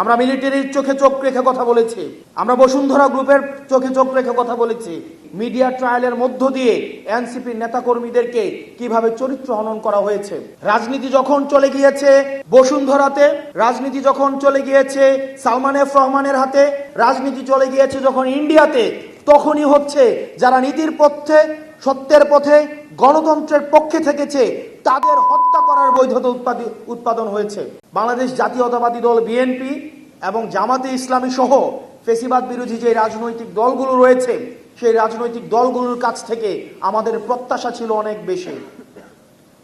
আমরা মিলিটারির চোখে চোখ রেখে কথা বলেছি। আমরা বসুন্ধরা গ্রুপের চোখে চোখ রেখে কথা বলেছি। মিডিয়া ট্রায়ালের মধ্য দিয়ে এনসিপির নেতাকর্মীদেরকে কীভাবে চরিত্র হনন করা হয়েছে। রাজনীতি যখন চলে গিয়েছে বসুন্ধরাতে, রাজনীতি যখন চলে গিয়েছে সালমান এফ রহমানের হাতে, রাজনীতি চলে গিয়েছে যখন ইন্ডিয়াতে তখনই হচ্ছে যারা নীতির পথে, সত্যের পথে, গণতন্ত্রের পক্ষে থেকেছে, তাদের হত্যা করার বৈধতা উৎপাদি- উৎপাদন হয়েছে। বাংলাদেশ জাতীয়তাবাদী দল বিএনপি এবং জামাতে ইসলামী সহ ফেসিবাদ বিরোধী যে রাজনৈতিক দলগুলো রয়েছে, সেই রাজনৈতিক দলগুলোর কাছ থেকে আমাদের প্রত্যাশা ছিল অনেক বেশি।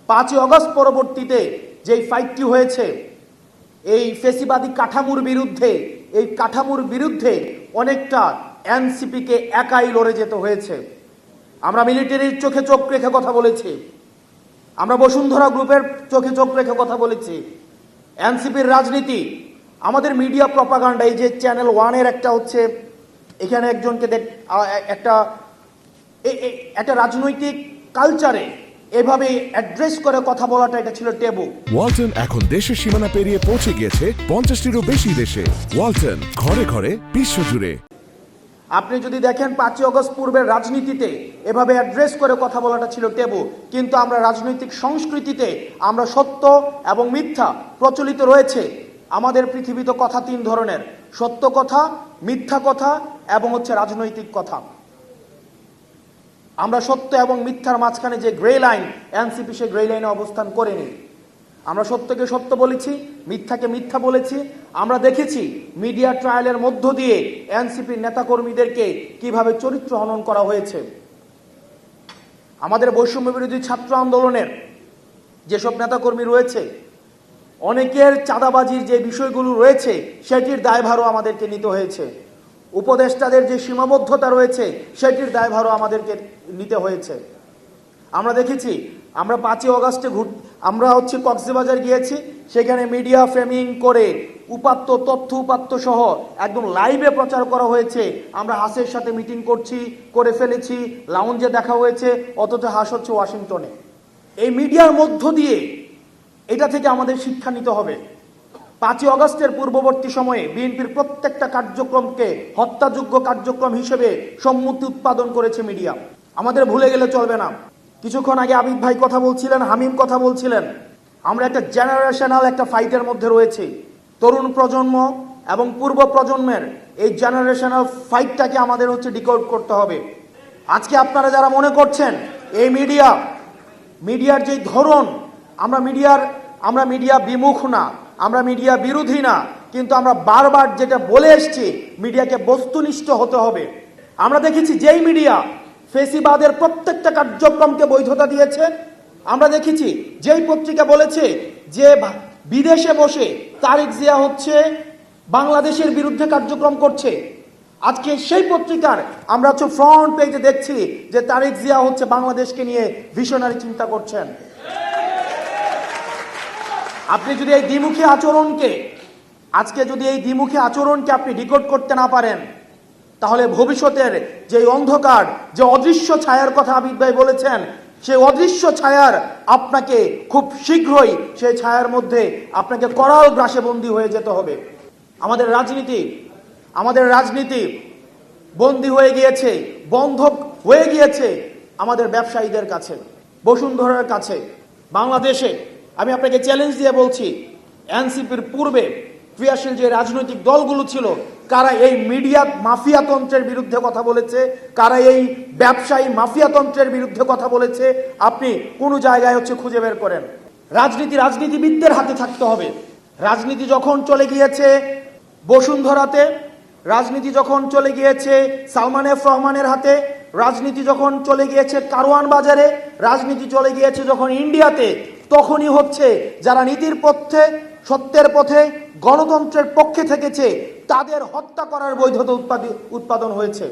পাঁচই অগস্ট পরবর্তীতে যেই ফাইটটি হয়েছে, এই ফেসিবাদী কাঠামোর বিরুদ্ধে, এই কাঠামোর বিরুদ্ধে অনেকটা এনসিপিকে একাই লড়ে যেতে হয়েছে। আমরা মিলিটারির চোখে চোখ রেখে কথা বলেছি। আমরা বসুন্ধরা গ্রুপের চোখে চোখ রেখে কথা বলেছি। এনসিপির রাজনীতি, আমাদের মিডিয়া প্রপাগান্ডা, এই যে চ্যানেল ওয়ানের একটা হচ্ছে, এখানে একজনকে দেখ একটা একটা রাজনৈতিক কালচারে এভাবে অ্যাড্রেস করে কথা বলাটা এটা ছিল টেবু। ওয়ালটন এখন দেশের সীমানা পেরিয়ে পৌঁছে গিয়েছে পঞ্চাশটিরও বেশি দেশে। ওয়ালটন, ঘরে ঘরে, বিশ্বজুড়ে। আপনি যদি দেখেন পাঁচই অগস্ট পূর্বের রাজনীতিতে এভাবে অ্যাড্রেস করে কথা বলাটা ছিল টেবু কিন্তু আমরা রাজনৈতিক সংস্কৃতিতে আমরা সত্য এবং মিথ্যা প্রচলিত রয়েছে। আমাদের পৃথিবীতে কথা তিন ধরনের, সত্য কথা, মিথ্যা কথা এবং হচ্ছে রাজনৈতিক কথা। আমরা সত্য এবং মিথ্যার মাঝখানে যে গ্রে লাইন এনসিপি সে গ্রে লাইনে অবস্থান করেনি। আমরা সত্যকে সত্য বলেছি, মিথ্যাকে মিথ্যা বলেছি। আমরা দেখেছি মিডিয়া ট্রায়ালের মধ্য দিয়ে এনসিপির নেতাকর্মীদেরকে কীভাবে চরিত্র হনন করা হয়েছে। আমাদের বৈষম্য বিরোধী ছাত্র আন্দোলনের যেসব নেতাকর্মী রয়েছে, অনেকের চাঁদাবাজির যে বিষয়গুলো রয়েছে, সেটির দায়ভারও আমাদেরকে নিতে হয়েছে। উপদেষ্টাদের যে সীমাবদ্ধতা রয়েছে, সেটির দায়ভারও আমাদেরকে নিতে হয়েছে। আমরা দেখেছি, আমরা পাঁচই অগাস্টে ঘুর, আমরা হচ্ছে কক্সবাজার গিয়েছি, সেখানে মিডিয়া ফ্রেমিং করে উপাত্ত তথ্য, উপাত্ত সহ একদম লাইভে প্রচার করা হয়েছে। আমরা হাসের সাথে মিটিং করছি, করে ফেলেছি লাউঞ্জে দেখা হয়েছে, অথচ হাস হচ্ছে ওয়াশিংটনে। এই মিডিয়ার মধ্য দিয়ে এটা থেকে আমাদের শিক্ষা নিতে হবে। পাঁচই অগস্টের পূর্ববর্তী সময়ে বিএনপির প্রত্যেকটা কার্যক্রমকে হত্যাযোগ্য কার্যক্রম হিসেবে সম্মতি উৎপাদন করেছে মিডিয়া আমাদের ভুলে গেলে চলবে না। কিছুক্ষণ আগে আবিদ ভাই কথা বলছিলেন, হামিম কথা বলছিলেন। আমরা একটা জেনারেশনাল একটা ফাইটের মধ্যে রয়েছি। তরুণ প্রজন্ম এবং পূর্ব প্রজন্মের এই জেনারেশনাল ফাইটটাকে আমাদের হচ্ছে ডিকোড করতে হবে। আজকে আপনারা যারা মনে করছেন, এই মিডিয়া মিডিয়ার যেই ধরন, আমরা মিডিয়ার আমরা মিডিয়া বিমুখ না, আমরা মিডিয়া বিরোধী না, কিন্তু আমরা বারবার যেটা বলে এসছি মিডিয়াকে বস্তুনিষ্ঠ হতে হবে। আমরা দেখেছি যেই মিডিয়া ফেসিবাদের প্রত্যেকটা কার্যক্রমকে বৈধতা দিয়েছে। আমরা দেখেছি, যেই পত্রিকা বলেছে যে বিদেশে বসে তারিক জিয়া হচ্ছে বাংলাদেশের বিরুদ্ধে কার্যক্রম করছে। আজকে সেই পত্রিকার আমরা হচ্ছে ফ্রন্ট পেজে দেখছি যে তারেক জিয়া হচ্ছে বাংলাদেশকে নিয়ে ভিশনারি চিন্তা করছেন। আপনি যদি এই দ্বিমুখী আচরণকে, আজকে যদি এই দ্বিমুখী আচরণকে আপনি ডিকোড করতে না পারেন তাহলে ভবিষ্যতের যে অন্ধকার, যে অদৃশ্য ছায়ার কথা আবিদ ভাই বলেছেন, সেই অদৃশ্য ছায়ার আপনাকে খুব শীঘ্রই সেই ছায়ার মধ্যে আপনাকে করাল গ্রাসে বন্দী হয়ে যেতে হবে। আমাদের রাজনীতি আমাদের রাজনীতি বন্দী হয়ে গিয়েছে, বন্ধক হয়ে গিয়েছে আমাদের ব্যবসায়ীদের কাছে, বসুন্ধরার কাছে, বাংলাদেশে। আমি আপনাকে চ্যালেঞ্জ দিয়ে বলছি, এনসিপির পূর্বে ক্রিয়াশীল যে রাজনৈতিক দলগুলো ছিল, কারা এই মিডিয়া মাফিয়াতন্ত্রের বিরুদ্ধে কথা বলেছে, কারা এই ব্যবসায়ী মাফিয়াতন্ত্রের বিরুদ্ধে কথা বলেছে, আপনি কোনো জায়গায় হচ্ছে খুঁজে বের করেন। রাজনীতি রাজনীতিবিদদের হাতে থাকতে হবে। রাজনীতি যখন চলে গিয়েছে বসুন্ধরাতে, রাজনীতি যখন চলে গিয়েছে সালমান এফ রহমানের হাতে, রাজনীতি যখন চলে গিয়েছে কারওয়ান বাজারে, রাজনীতি চলে গিয়েছে যখন ইন্ডিয়াতে, তখনই হচ্ছে যারা নীতির পথে সত্যের পথে গণতন্ত্রের পক্ষে থেকেছে তাদের হত্যা করার বৈধতা উৎপাদি- উৎপাদন হয়েছে।